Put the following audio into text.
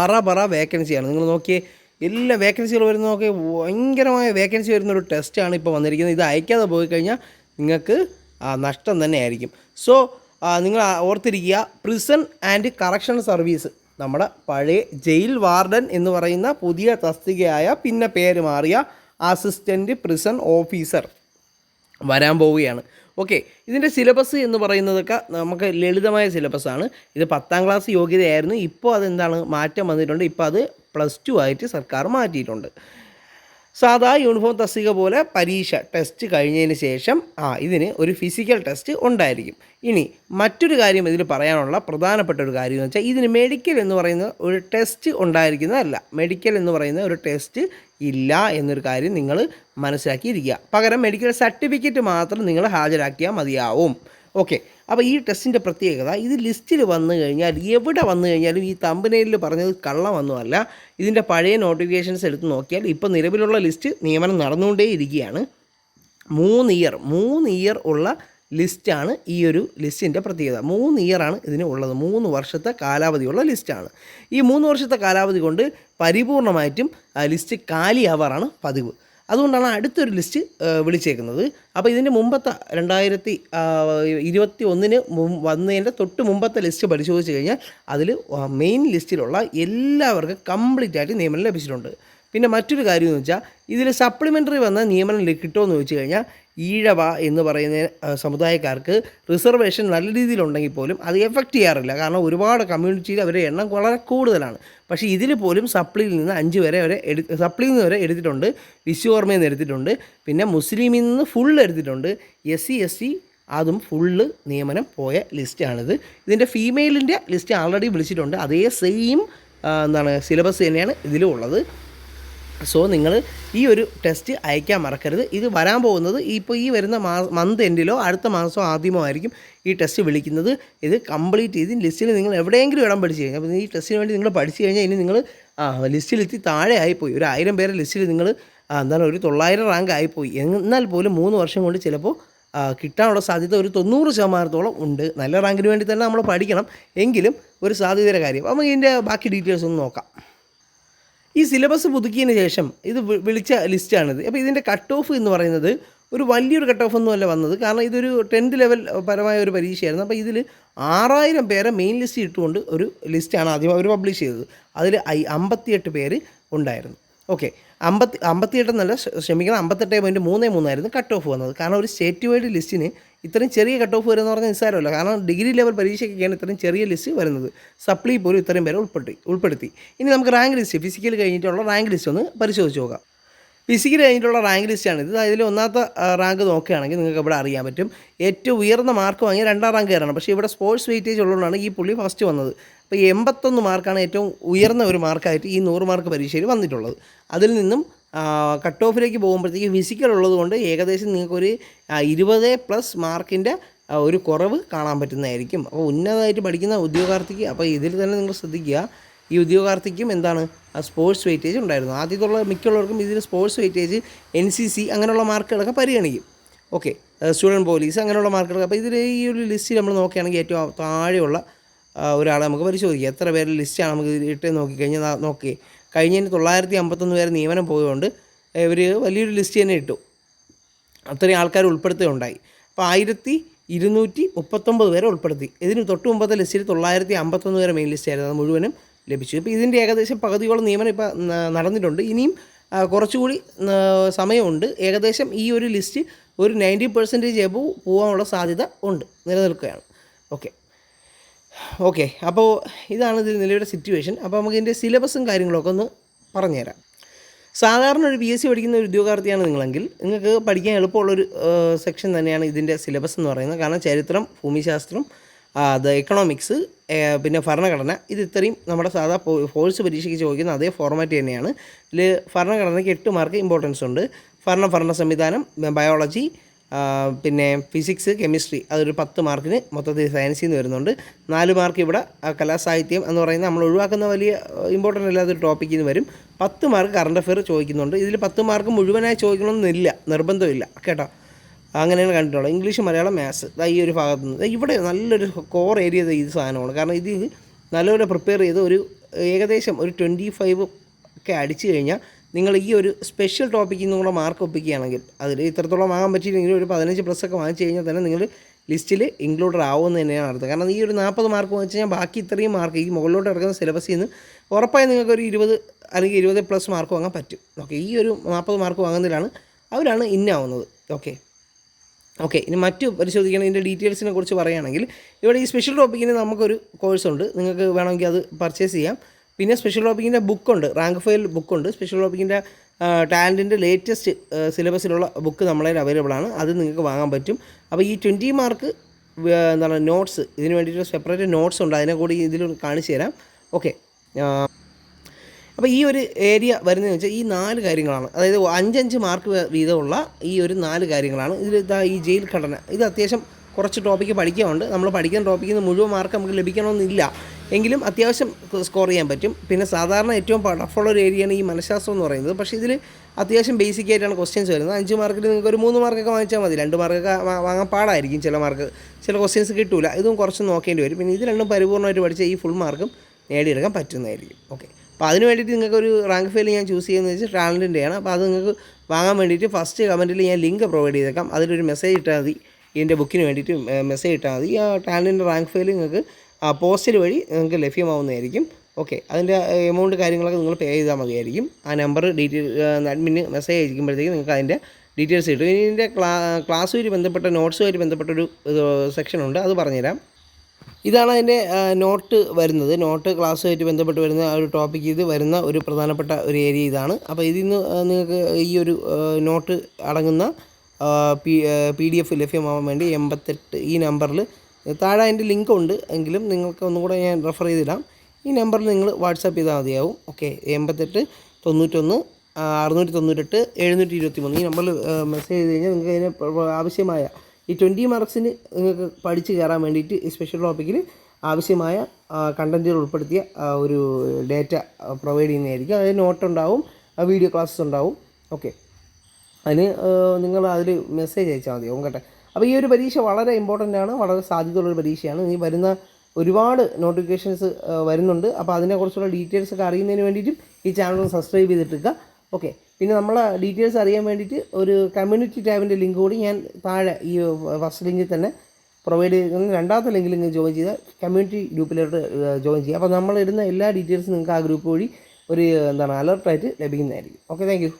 പറ പറ വേക്കൻസിയാണ് നിങ്ങൾ നോക്കിയേ എല്ലാ വേക്കൻസികൾ വരുന്ന നോക്കി ഭയങ്കരമായ വേക്കൻസി വരുന്നൊരു ടെസ്റ്റാണ് ഇപ്പോൾ വന്നിരിക്കുന്നത്. ഇത് അയക്കാതെ പോയി കഴിഞ്ഞാൽ നിങ്ങൾക്ക് നഷ്ടം തന്നെ ആയിരിക്കും. സോ നിങ്ങൾ ഓർത്തിരിക്കുക പ്രിസൺ ആൻഡ് കറക്ഷൻ സർവീസ് നമ്മുടെ പഴയ ജയിൽ വാർഡൻ എന്ന് പറയുന്ന പുതിയ തസ്തികയായ പിന്നെ പേര് മാറിയ അസിസ്റ്റന്റ് പ്രിസൺ ഓഫീസർ വരാൻ പോവുകയാണ്. ഓക്കെ ഇതിന്റെ സിലബസ് എന്ന് പറയുന്നതൊക്കെ നമുക്ക് ലളിതമായ സിലബസാണ് ഇത് പത്താം ക്ലാസ് യോഗ്യതയായിരുന്നു. ഇപ്പോൾ അതെന്താണ്? മാറ്റം വന്നിട്ടുണ്ട്. ഇപ്പോൾ അത് പ്ലസ് ടു ആയിട്ട് സർക്കാർ മാറ്റിയിട്ടുണ്ട്. സാധാ യൂണിഫോം തസ്തിക പോലെ പരീക്ഷ ടെസ്റ്റ് കഴിഞ്ഞതിന് ശേഷം ആ ഇതിന് ഒരു ഫിസിക്കൽ ടെസ്റ്റ് ഉണ്ടായിരിക്കും. ഇനി മറ്റൊരു കാര്യം ഇതിൽ പറയാനുള്ള പ്രധാനപ്പെട്ട ഒരു കാര്യം എന്ന് വെച്ചാൽ ഇതിന് മെഡിക്കൽ എന്ന് പറയുന്ന ഒരു ടെസ്റ്റ് ഉണ്ടായിരിക്കുന്നതല്ല. മെഡിക്കൽ എന്ന് പറയുന്ന ഒരു ടെസ്റ്റ് ഇല്ല എന്നൊരു കാര്യം നിങ്ങൾ മനസ്സിലാക്കിയിരിക്കുക. പകരം മെഡിക്കൽ സർട്ടിഫിക്കറ്റ് മാത്രം നിങ്ങൾ ഹാജരാക്കിയാൽ മതിയാവും. ഓക്കെ അപ്പോൾ ഈ ടെസ്റ്റിന്റെ പ്രത്യേകത ഇത് ലിസ്റ്റിൽ വന്നു കഴിഞ്ഞാൽ എവിടെ വന്നു കഴിഞ്ഞാലും ഈ തമ്പനയിൽ പറഞ്ഞത് കള്ളമൊന്നുമല്ല. ഇതിന്റെ പഴയ നോട്ടിഫിക്കേഷൻസ് എടുത്ത് നോക്കിയാൽ ഇപ്പോൾ നിലവിലുള്ള ലിസ്റ്റ് നിയമനം നടന്നുകൊണ്ടേ ഇരിക്കുകയാണ്. മൂന്ന് ഇയർ മൂന്ന് ഇയർ ഉള്ള ലിസ്റ്റാണ് ഈ ഒരു ലിസ്റ്റിന്റെ പ്രത്യേകത. മൂന്ന് ഇയറാണ് ഇതിന് ഉള്ളത്. മൂന്ന് വർഷത്തെ കാലാവധിയുള്ള ലിസ്റ്റാണ്. ഈ മൂന്ന് വർഷത്തെ കാലാവധി കൊണ്ട് പരിപൂർണമായിട്ടും ലിസ്റ്റ് കാലിയാവാറാണ് പതിവ്. അതുകൊണ്ടാണ് അടുത്തൊരു ലിസ്റ്റ് വിളിച്ചേക്കുന്നത്. അപ്പോൾ ഇതിന്റെ മുമ്പത്തെ രണ്ടായിരത്തി ഇരുപത്തി ഒന്നിന് വന്നതിന്റെ തൊട്ട് മുമ്പത്തെ ലിസ്റ്റ് പരിശോധിച്ച് കഴിഞ്ഞാൽ അതിൽ മെയിൻ ലിസ്റ്റിലുള്ള എല്ലാവർക്കും കംപ്ലീറ്റ് ആയിട്ട് നിയമനം ലഭിച്ചിട്ടുണ്ട്. പിന്നെ മറ്റൊരു കാര്യം എന്ന് വെച്ചാൽ ഇതിൽ സപ്ലിമെന്ററി വന്ന നിയമനം കിട്ടുമോ എന്ന് ചോദിച്ചു കഴിഞ്ഞാൽ ഈഴവ എന്ന് പറയുന്ന സമുദായക്കാർക്ക് റിസർവേഷൻ നല്ല രീതിയിലുണ്ടെങ്കിൽ പോലും അത് എഫക്റ്റ് ചെയ്യാറില്ല. കാരണം ഒരുപാട് കമ്മ്യൂണിറ്റിയിൽ അവരുടെ എണ്ണം വളരെ കൂടുതലാണ്. പക്ഷേ ഇതിൽ പോലും സപ്ലിയിൽ നിന്ന് അഞ്ച് വരെ അവരെ എടു സപ്ലിയിൽ നിന്ന് വരെ എടുത്തിട്ടുണ്ട്. വിശ്വകർമ്മയിൽ നിന്ന് എടുത്തിട്ടുണ്ട്. പിന്നെ മുസ്ലിമിൽ നിന്ന് ഫുൾ എടുത്തിട്ടുണ്ട്. എസ് സി എസ് സി അതും ഫുള്ള് നിയമനം പോയ ലിസ്റ്റാണിത് ഇതിന്റെ ഫീമെയിലിന്റെ ലിസ്റ്റ് ആൾറെഡി വിളിച്ചിട്ടുണ്ട്. അതേ സെയിം എന്താണ് സിലബസ് തന്നെയാണ് ഇതിലും ഉള്ളത്. സോ നിങ്ങൾ ഈ ഒരു ടെസ്റ്റ് അയക്കാൻ മറക്കരുത്. ഇത് വരാൻ പോകുന്നത് ഇപ്പോൾ ഈ വരുന്ന മാ മന്ത് എൻഡിലോ അടുത്ത മാസം ആദ്യമോ ആയിരിക്കും ഈ ടെസ്റ്റ് വിളിക്കുന്നത്. ഇത് കംപ്ലീറ്റ് ചെയ്ത് ലിസ്റ്റിൽ നിങ്ങൾ എവിടെയെങ്കിലും ഇടം പഠിച്ചു കഴിഞ്ഞാൽ അപ്പോൾ ഈ ടെസ്റ്റിന് വേണ്ടി നിങ്ങൾ പഠിച്ചു കഴിഞ്ഞാൽ ഇനി നിങ്ങൾ ലിസ്റ്റിലെത്തി താഴെ ആയിപ്പോയി. ഒരു ആയിരം പേരെ ലിസ്റ്റിൽ നിങ്ങൾ എന്താണ് ഒരു തൊള്ളായിരം റാങ്ക് ആയിപ്പോയി. എന്നാൽ പോലും മൂന്ന് വർഷം കൊണ്ട് ചിലപ്പോൾ കിട്ടാനുള്ള സാധ്യത ഒരു തൊണ്ണൂറ് ശതമാനത്തോളം ഉണ്ട്. നല്ല റാങ്കിന് വേണ്ടി തന്നെ നമ്മൾ പഠിക്കണം. എങ്കിലും ഒരു സാധ്യതയുടെ കാര്യം. അപ്പോൾ ഇതിന്റെ ബാക്കി ഡീറ്റെയിൽസ് ഒന്ന് നോക്കാം. ഈ സിലബസ് പുതുക്കിയതിന് ശേഷം ഇത് വിളിച്ച ലിസ്റ്റാണിത് അപ്പോൾ ഇതിന്റെ കട്ട് ഓഫ് എന്ന് പറയുന്നത് ഒരു വലിയൊരു കട്ട് ഓഫ് ഒന്നുമല്ല വന്നത്. കാരണം ഇതൊരു ടെൻത്ത് ലെവൽ പരമായ ഒരു പരീക്ഷയായിരുന്നു. അപ്പോൾ ഇതിൽ ആറായിരം പേരെ മെയിൻ ലിസ്റ്റ് ഇട്ടുകൊണ്ട് ഒരു ലിസ്റ്റാണ് ആദ്യം അവർ പബ്ലിഷ് ചെയ്തത്. അതിൽ ഐ അമ്പത്തിയെട്ട് പേര് ഉണ്ടായിരുന്നു. ഓക്കെ അമ്പത്തി അമ്പത്തിയെട്ടെന്നല്ല ക്ഷ- ക്ഷമിക്കണം അമ്പത്തെട്ട് പോയിന്റ് മൂന്ന് മൂന്നായിരുന്നു കട്ട് ഓഫ് വന്നത്. കാരണം ഒരു സ്റ്റേറ്റ് വൈഡ് ലിസ്റ്റിന് ഇത്രയും ചെറിയ കട്ട് ഓഫ് വരുന്ന പറഞ്ഞാൽ നിസ്സാരമല്ല. കാരണം ഡിഗ്രി ലെവൽ പരീക്ഷയ്ക്കൊക്കെയാണ് ഇത്രയും ചെറിയ ലിസ്റ്റ് വരുന്നത്. സപ്ലി പോലും ഇത്രയും പേരെ ഉൾപ്പെടുത്തി ഉൾപ്പെടുത്തി. ഇനി നമുക്ക് റാങ്ക് ലിസ്റ്റ് ഫിസിക്കൽ കഴിഞ്ഞിട്ടുള്ള റാങ്ക് ലിസ്റ്റ് ഒന്ന് പരിശോധിച്ച് നോക്കാം. ഫിസിക്കൽ കഴിഞ്ഞിട്ടുള്ള റാങ്ക് ലിസ്റ്റാണ് ഇത് അതിൽ ഒന്നാമത്തെ റാങ്ക് നോക്കുകയാണെങ്കിൽ നിങ്ങൾക്ക് ഇവിടെ അറിയാൻ പറ്റും. ഏറ്റവും ഉയർന്ന മാർക്ക് വാങ്ങിയ രണ്ടാം റാങ്ക് കയറണം പക്ഷേ ഇവിടെ സ്പോർട്സ് വെയിറ്റേജ് ഉള്ളതുകൊണ്ടാണ് ഈ പുള്ളി ഫസ്റ്റ് വന്നത്. അപ്പോൾ എൺപത്തൊന്ന് മാർക്കാണ് ഏറ്റവും ഉയർന്ന ഒരു മാർക്കായിട്ട് ഈ നൂറ് മാർക്ക് പരീക്ഷയിൽ വന്നിട്ടുള്ളത്. അതിൽ നിന്നും കട്ട് ഓഫിലേക്ക് പോകുമ്പോഴത്തേക്ക് ഫിസിക്കൽ ഉള്ളതുകൊണ്ട് ഏകദേശം നിങ്ങൾക്കൊരു ഇരുപത് പ്ലസ് മാർക്കിന്റെ ഒരു കുറവ് കാണാൻ പറ്റുന്നതായിരിക്കും. അപ്പോൾ ഉന്നതമായിട്ട് പഠിക്കുന്ന ഉദ്യോഗാർത്ഥിക്ക് അപ്പോൾ ഇതിൽ തന്നെ നിങ്ങൾ ശ്രദ്ധിക്കുക. ഈ ഉദ്യോഗാർത്ഥിക്കും എന്താണ്? സ്പോർട്സ് വെയിറ്റേജ് ഉണ്ടായിരുന്നു. ആദ്യത്തുള്ള മിക്കുള്ളവർക്കും ഇതിൽ sports weightage N C C അങ്ങനെയുള്ള മാർക്കുകളൊക്കെ പരിഗണിക്കും. ഓക്കെ സ്റ്റുഡന്റ് പോലീസ് അങ്ങനെയുള്ള മാർക്കുകളൊക്കെ അപ്പോൾ ഇതിൽ ഈ ഒരു ലിസ്റ്റ് നമ്മൾ നോക്കുകയാണെങ്കിൽ ഏറ്റവും താഴെയുള്ള ഒരാളെ നമുക്ക് പരിശോധിക്കാം. എത്ര പേരുടെ ലിസ്റ്റാണ് നമുക്ക് ഇട്ട് നോക്കിക്കഴിഞ്ഞാൽ നോക്കി കഴിഞ്ഞതിന് തൊള്ളായിരത്തി അമ്പത്തൊന്ന് പേരെ നിയമനം പോയതുകൊണ്ട് ഇവർ വലിയൊരു ലിസ്റ്റ് തന്നെ ഇട്ടു. അത്രയും ആൾക്കാർ ഉൾപ്പെടുത്തുകയുണ്ടായി. അപ്പോൾ ആയിരത്തി ഇരുന്നൂറ്റി മുപ്പത്തൊമ്പത് പേരെ ഉൾപ്പെടുത്തി. ഇതിന് തൊട്ട് മുമ്പത്തെ ലിസ്റ്റിൽ തൊള്ളായിരത്തി അമ്പത്തൊന്ന് പേരെ മെയിൻ ലിസ്റ്റ് ആയിരുന്നു. അത് മുഴുവനും ലഭിച്ചു. ഇപ്പോൾ ഇതിന്റെ ഏകദേശം പകുതിയോളം നിയമനം ഇപ്പോൾ നടന്നിട്ടുണ്ട്. ഇനിയും കുറച്ചുകൂടി സമയമുണ്ട്. ഏകദേശം ഈ ഒരു ലിസ്റ്റ് ഒരു നയന്റി പെർസെന്റേജ് എബവ് പോകാനുള്ള സാധ്യത ഉണ്ട്. നിലനിൽക്കുകയാണ്. ഓക്കെ. ഓക്കെ അപ്പോൾ ഇതാണ് ഇതിൽ നിലവിലെ സിറ്റുവേഷൻ അപ്പോൾ നമുക്ക് ഇതിന്റെ സിലബസും കാര്യങ്ങളൊക്കെ ഒന്ന് പറഞ്ഞുതരാം. സാധാരണ ഒരു പി എസ് സി പഠിക്കുന്ന ഒരു ഉദ്യോഗാർത്ഥിയാണ് നിങ്ങളെങ്കിൽ നിങ്ങൾക്ക് പഠിക്കാൻ എളുപ്പമുള്ളൊരു സെക്ഷൻ തന്നെയാണ് ഇതിന്റെ സിലബസ് എന്ന് പറയുന്നത്. കാരണം ചരിത്രം ഭൂമിശാസ്ത്രം അത് എക്കണോമിക്സ് പിന്നെ ഭരണഘടന ഇത് ഇത്രയും നമ്മുടെ സാധാ ഫോഴ്സ് പരീക്ഷയ്ക്ക് ചോദിക്കുന്ന അതേ ഫോർമാറ്റ് തന്നെയാണ്. ഇതിൽ ഭരണഘടനയ്ക്ക് എട്ട് മാർക്ക് ഇമ്പോർട്ടൻസ് ഉണ്ട്. ഭരണ ഭരണ സംവിധാനം ബയോളജി പിന്നെ ഫിസിക്സ് കെമിസ്ട്രി അതൊരു പത്ത് മാർക്കിന് മൊത്തത്തിൽ സയൻസിൽ നിന്ന് വരുന്നുണ്ട്. നാല് മാർക്ക് ഇവിടെ കലാസാഹിത്യം എന്ന് പറയുന്നത് നമ്മൾ ഒഴിവാക്കുന്ന വലിയ ഇമ്പോർട്ടന്റ് അല്ലാത്തൊരു ടോപ്പിക്കിൽ നിന്ന് വരും. പത്ത് മാർക്ക് കറണ്ട് അഫെയർ ചോദിക്കുന്നുണ്ട്. ഇതിൽ പത്ത് മാർക്ക് മുഴുവനായി ചോദിക്കണമെന്നില്ല നിർബന്ധമില്ല കേട്ടോ. അങ്ങനെയാണ് കണ്ടിട്ടുള്ളത്. ഇംഗ്ലീഷ് മലയാളം മാത്സ് ഈ ഒരു ഭാഗത്ത് നിന്ന്. ഇവിടെ നല്ലൊരു കോർ ഏരിയ ഈ സാധനമാണ്. കാരണം ഇത് നല്ലപോലെ പ്രിപ്പയർ ചെയ്ത് ഒരു ഏകദേശം ഒരു ട്വന്റി ഫൈവ് ഒക്കെ അടിച്ചു കഴിഞ്ഞാൽ നിങ്ങൾ ഈ ഒരു സ്പെഷ്യൽ ടോപ്പിക്കിൽ നിന്നും കൂടെ മാർക്ക് ഒപ്പിക്കുകയാണെങ്കിൽ അതിൽ ഇത്രത്തോളം വാങ്ങാൻ പറ്റിയില്ലെങ്കിൽ ഒരു പതിനഞ്ച് പ്ലസ് ഒക്കെ വാങ്ങിച്ചു കഴിഞ്ഞാൽ തന്നെ നിങ്ങൾ ലിസ്റ്റിൽ ഇൻക്ലൂഡഡ് ആവുമെന്ന് തന്നെയാണ് അർത്ഥം. കാരണം ഈ ഒരു നാൽപ്പത് മാർക്ക് വാങ്ങിച്ചു കഴിഞ്ഞാൽ ബാക്കി ഇത്രയും മാർക്ക് ഈ മുകളിലോട്ട് ഇറങ്ങുന്ന സിലബസിൽ നിന്ന് ഉറപ്പായി നിങ്ങൾക്ക് ഒരു ഇരുപത് അല്ലെങ്കിൽ ഇരുപത് പ്ലസ് മാർക്ക് വാങ്ങാൻ പറ്റും. ഓക്കെ ഈ ഒരു നാൽപ്പത് മാർക്ക് വാങ്ങുന്നതിലാണ് അവരാണ് ഇന്നാവുന്നത് ഓക്കെ ഓക്കെ ഇനി മറ്റു പരിശോധിക്കണം. ഇതിന്റെ ഡീറ്റെയിൽസിനെ കുറിച്ച് പറയുകയാണെങ്കിൽ ഇവിടെ ഈ സ്പെഷ്യൽ ടോപ്പിക്കിന് നമുക്കൊരു കോഴ്സുണ്ട് നിങ്ങൾക്ക് വേണമെങ്കിൽ അത് പർച്ചേസ് ചെയ്യാം. പിന്നെ സ്പെഷ്യൽ ടോപ്പിക്കിന്റെ ബുക്കുണ്ട് റാങ്ക് ഫയൽ ബുക്കുണ്ട് സ്പെഷ്യൽ ടോപ്പിക്കിന്റെ ടാലന്റിന്റെ ലേറ്റസ്റ്റ് സിലബസിലുള്ള ബുക്ക് നമ്മളെ അവൈലബിൾ ആണ്. അത് നിങ്ങൾക്ക് വാങ്ങാൻ പറ്റും. അപ്പോൾ ഈ ട്വന്റി മാർക്ക് എന്താണ് നോട്ട്സ് ഇതിന് വേണ്ടിയിട്ട് സെപ്പറേറ്റ് നോട്ട്സ് ഉണ്ട്. അതിനെ കൂടി ഇതിൽ കാണിച്ചു തരാം. ഓക്കെ അപ്പോൾ ഈ ഒരു ഏരിയ വരുന്നതെന്ന് വെച്ചാൽ ഈ നാല് കാര്യങ്ങളാണ്. അതായത് അഞ്ചഞ്ച് മാർക്ക് വീതമുള്ള ഈ ഒരു നാല് കാര്യങ്ങളാണ്. ഇതിൽ ഇതാ ഈ ജയിൽ ഘടന. ഇത് അത്യാവശ്യം കുറച്ച് ടോപ്പിക്ക് പഠിക്കാനുണ്ട്. നമ്മൾ പഠിക്കുന്ന ടോപ്പിക്കിൽ നിന്ന് മുഴുവൻ മാർക്ക് നമുക്ക് ലഭിക്കണമെന്നില്ല. എങ്കിലും അത്യാവശ്യം സ്കോർ ചെയ്യാൻ പറ്റും. പിന്നെ സാധാരണ ഏറ്റവും ടഫുള്ള ഒരു ഏരിയയാണ് ഈ മനഃശാസ്ത്രം എന്ന് പറയുന്നത്. പക്ഷേ ഇതിൽ അത്യാവശ്യം ബേസിക് ആയിട്ടാണ് ക്വസ്റ്റ്യൻസ് വരുന്നത്. അഞ്ച് മാർക്കിൽ നിങ്ങൾക്ക് ഒരു മൂന്ന് മാർക്കൊക്കെ വാങ്ങിച്ചാൽ മതി. രണ്ട് മാർക്കൊക്കെ വാങ്ങാൻ പാടായിരിക്കും ചില മാർക്ക് ചില ക്വസ്റ്റ്യൻസ് കിട്ടില്ല ഇതും കുറച്ച് നോക്കേണ്ടി വരും. പിന്നെ ഇത് രണ്ടും പരിപൂർണമായിട്ട് പഠിച്ച ഈ ഫുൾ മാർക്കും നേടിയെടുക്കാൻ പറ്റുന്നതായിരിക്കും. ഓക്കെ അപ്പോൾ അതിന് വേണ്ടിയിട്ട് നിങ്ങൾക്ക് ഒരു റാങ്ക് ഫെയിൽ ഞാൻ ചൂസ് ചെയ്യുന്നത് വെച്ചാൽ ടാലന്റിന്റെയാണ് അപ്പോൾ അത് നിങ്ങൾക്ക് വാങ്ങാൻ വേണ്ടിയിട്ട് ഫസ്റ്റ് കമന്റിൽ ഞാൻ ലിങ്ക് പ്രൊവൈഡ് ചെയ്തേക്കാം. അതിലൊരു മെസ്സേജ് ഇട്ടാൽ മതി. ഇതിന്റെ ബുക്കിന് വേണ്ടിയിട്ട് മെസ്സേജ് ഇട്ടാൽ മതി. ആ ടാലന്റിന്റെ റാങ്ക് ഫെയിൽ നിങ്ങൾക്ക് പോസ്റ്റൽ വഴി നിങ്ങൾക്ക് ലഭ്യമാവുന്നതായിരിക്കും. ഓക്കെ അതിന്റെ എമൗണ്ട് കാര്യങ്ങളൊക്കെ നിങ്ങൾ പേ ചെയ്താൽ മതിയായിരിക്കും. ആ നമ്പർ ഡീറ്റെയിൽ അഡ്മിന് മെസ്സേജ് അയക്കുമ്പോഴത്തേക്ക് നിങ്ങൾക്ക് അതിന്റെ ഡീറ്റെയിൽസ് കിട്ടും. ഇതിന്റെ ക്ലാ ക്ലാസ്സുമായിട്ട് ബന്ധപ്പെട്ട നോട്ട്സുമായിട്ട് ബന്ധപ്പെട്ടൊരു സെക്ഷനുണ്ട് അത് പറഞ്ഞുതരാം. ഇതാണ് അതിന്റെ നോട്ട് വരുന്നത്. നോട്ട് ക്ലാസ്സുമായിട്ട് ബന്ധപ്പെട്ട് വരുന്ന ആ ഒരു ടോപ്പിക്ക് ഇത് വരുന്ന ഒരു പ്രധാനപ്പെട്ട ഒരു ഏരിയ ഇതാണ്. അപ്പോൾ ഇതിൽ നിന്ന് നിങ്ങൾക്ക് ഈ ഒരു നോട്ട് അടങ്ങുന്ന പി പി ഡി എഫ് ലഭ്യമാവാൻ വേണ്ടി എൺപത്തെട്ട് ഈ നമ്പറിൽ താഴെ അതിന്റെ ലിങ്ക് ഉണ്ട് എങ്കിലും നിങ്ങൾക്ക് ഒന്നും കൂടെ ഞാൻ റെഫർ ചെയ്തിടാം. ഈ നമ്പറിൽ നിങ്ങൾ വാട്സാപ്പ് ചെയ്താൽ മതിയാവും. ഓക്കെ എൺപത്തെട്ട് തൊണ്ണൂറ്റൊന്ന് അറുന്നൂറ്റി തൊണ്ണൂറ്റെട്ട് എഴുന്നൂറ്റി ഇരുപത്തി മൂന്ന് ഈ നമ്പറിൽ മെസ്സേജ് ചെയ്ത് കഴിഞ്ഞാൽ നിങ്ങൾക്ക് അതിന് ആവശ്യമായ ഈ ട്വന്റി മാർക്സിന് നിങ്ങൾക്ക് പഠിച്ച് കയറാൻ വേണ്ടിയിട്ട് സ്പെഷ്യൽ ടോപ്പിക്കിൽ ആവശ്യമായ കണ്ടന്റുകൾ ഉൾപ്പെടുത്തിയ ഒരു ഡേറ്റ പ്രൊവൈഡ് ചെയ്യുന്നതായിരിക്കും. അതിന് നോട്ട് ഉണ്ടാവും വീഡിയോ ക്ലാസ്സസ് ഉണ്ടാവും. ഓക്കെ. അതിന് നിങ്ങൾ അതിൽ മെസ്സേജ് അയച്ചാൽ മതിയാവും കേട്ടെ. അപ്പോൾ ഈ ഒരു പരീക്ഷ വളരെ ഇമ്പോർട്ടന്റ് ആണ് വളരെ സാധ്യതയുള്ളൊരു പരീക്ഷയാണ്. ഇനി വരുന്ന ഒരുപാട് നോട്ടിഫിക്കേഷൻസ് വരുന്നുണ്ട്. അപ്പോൾ അതിനെക്കുറിച്ചുള്ള ഡീറ്റെയിൽസ് ഒക്കെ അറിയുന്നതിന് വേണ്ടിയിട്ടും ഈ ചാനൽ സബ്സ്ക്രൈബ് ചെയ്തിട്ടിരിക്കുക ഓക്കെ പിന്നെ നമ്മളെ ഡീറ്റെയിൽസ് അറിയാൻ വേണ്ടിയിട്ട് ഒരു കമ്മ്യൂണിറ്റി ടാബിന്റെ ലിങ്ക് കൂടി ഞാൻ താഴെ ഈ ഫസ്റ്റ് ലിങ്കിൽ തന്നെ പ്രൊവൈഡ് ചെയ്യുന്ന രണ്ടാമത്തെ ലിങ്കിൽ നിങ്ങൾ ജോയിൻ ചെയ്താൽ കമ്മ്യൂണിറ്റി ഗ്രൂപ്പിലോട്ട് ജോയിൻ ചെയ്യുക അപ്പോൾ നമ്മൾ ഇടുന്ന എല്ലാ ഡീറ്റെയിൽസും നിങ്ങൾക്ക് ആ ഗ്രൂപ്പ് വഴി ഒരു എന്താണ് അലർട്ടായിട്ട് ലഭിക്കുന്നതായിരിക്കും. Okay thank